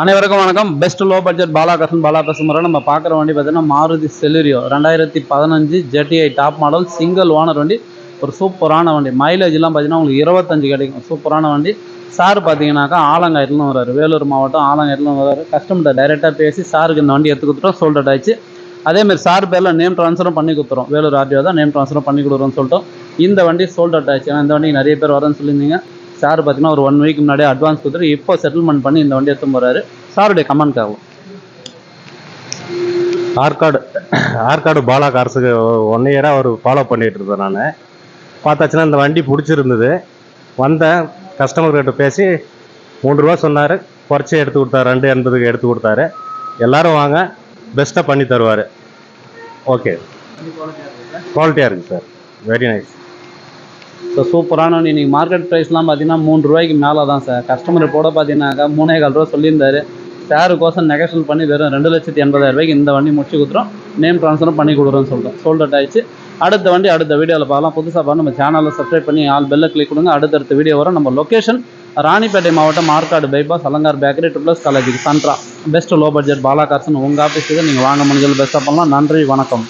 அனைவருக்கும் வணக்கம். Best low budget Balakrishnan Bala பேசுகிற நம்ம பார்க்குற வண்டி பார்த்தீங்கன்னா மாருதி செலுரியோ ரெண்டாயிரத்தி பதினஞ்சு ஜெட்டிஐ டாப் மாடல் சிங்கிள் ஓனர் வண்டி. ஒரு சூப்பரான வண்டி. மைலேஜ்லாம் பார்த்தீங்கன்னா உங்களுக்கு இருபத்தஞ்சு கிடைக்கும். சூப்பரான வண்டி. சார் பார்த்தீங்கன்னாக்கா ஆலங்காயத்துலேருந்து வரார் வேலூர் மாவட்டம் ஆலங்காயத்துலேருந்து வரார் கஸ்டமர்கிட்ட டைரெக்டாக பேசி சாருக்கு இந்த வண்டி எடுத்து கொடுத்துட்டோம். சோல்டட் ஆயிடுச்சு. அதேமாதிரி சார் பேரில் நேம் ட்ரான்ஸ்ஃபரும் பண்ணி கொடுத்துறோம். வேலூர் ஆர்டிஓ தான் நேம் ட்ரான்ஸ்ஃபரும் பண்ணி கொடுக்குறோம்னு சொல்லிட்டோம். இந்த வண்டி சோல்டட் ஆயிடுச்சு. ஏன்னா இந்த வண்டி நிறைய பேர் வரேன்னு சொல்லியிருந்தீங்க. சார் பார்த்தீங்கன்னா ஒரு ஒன் வீக் முன்னாடியே அட்வான்ஸ் கொடுத்துட்டு இப்போ செட்டில்மெண்ட் பண்ணி இந்த வண்டி எடுத்து போகிறாரு சாருடைய கமெண்ட் ஆகும். ஆற்காடு ஆற்காடு பாலா கார்ஸுக்கு ஒன் இயராக அவர் ஃபாலோ பண்ணிட்டு இருந்தேன் நான். பார்த்தாச்சுன்னா இந்த வண்டி பிடிச்சிருந்தது. வந்தேன். கஸ்டமர் கிட்ட பேசி மூன்று ரூபா சொன்னார். குறைச்சி எடுத்து கொடுத்தாரு. ரெண்டு எண்பதுக்கு எடுத்து கொடுத்தாரு. எல்லாரும் வாங்க. பெஸ்ட்டாக பண்ணி தருவார். ஓகே குவாலிட்டியாக இருக்குது சார் வெரி நைஸ் ஸோ சூப்பரான வண்டி நீங்கள் மார்க்கெட் ப்ரைஸ்லாம் பார்த்தீங்கன்னா மூணு ரூபாய்க்கு மேலே தான் சார் கஸ்டமர் போட பார்த்தீங்கன்னாக்கா மூணே கால் ரூபா சொல்லியிருந்தாரு. சாருக்கோசம் நெகஷன் பண்ணி வெறும் ரெண்டு லட்சத்தி எண்பதாயிரம் ரூபாய்க்கு இந்த வண்டி முடிச்சு கொடுத்துரும் நேம் ட்ரான்ஸ்ஃபரும் பண்ணி கொடுக்குறோன்னு சொல்லிட்டோம் சோல்டட் ஆயிடுச்சு. அடுத்த வண்டி அடுத்த வீடியோவில் பார்க்கலாம். புதுசாக பார்த்து நம்ம சேனலில் சப்ஸ்கிரைப் பண்ணி ஆல் பெல்லை கிளிக் கொடுங்க. அடுத்தடுத்த வீடியோ வரும். நம்ம லொக்கேஷன் ராணிப்பேட்டை மாவட்டம் மார்க்காடு பைபாஸ் அலங்கார் பேக்கரி ட்ரிப்ளஸ் காலேஜுக்கு சன்ட்ரா பெஸ்ட் லோ பட்ஜெட் பாலா கார்ஸ்னு உங்கள் ஆஃபீஸுக்கு நீங்கள் வாங்க முடிஞ்சது பெஸ்ட்டாக பண்ணலாம். நன்றி வணக்கம்.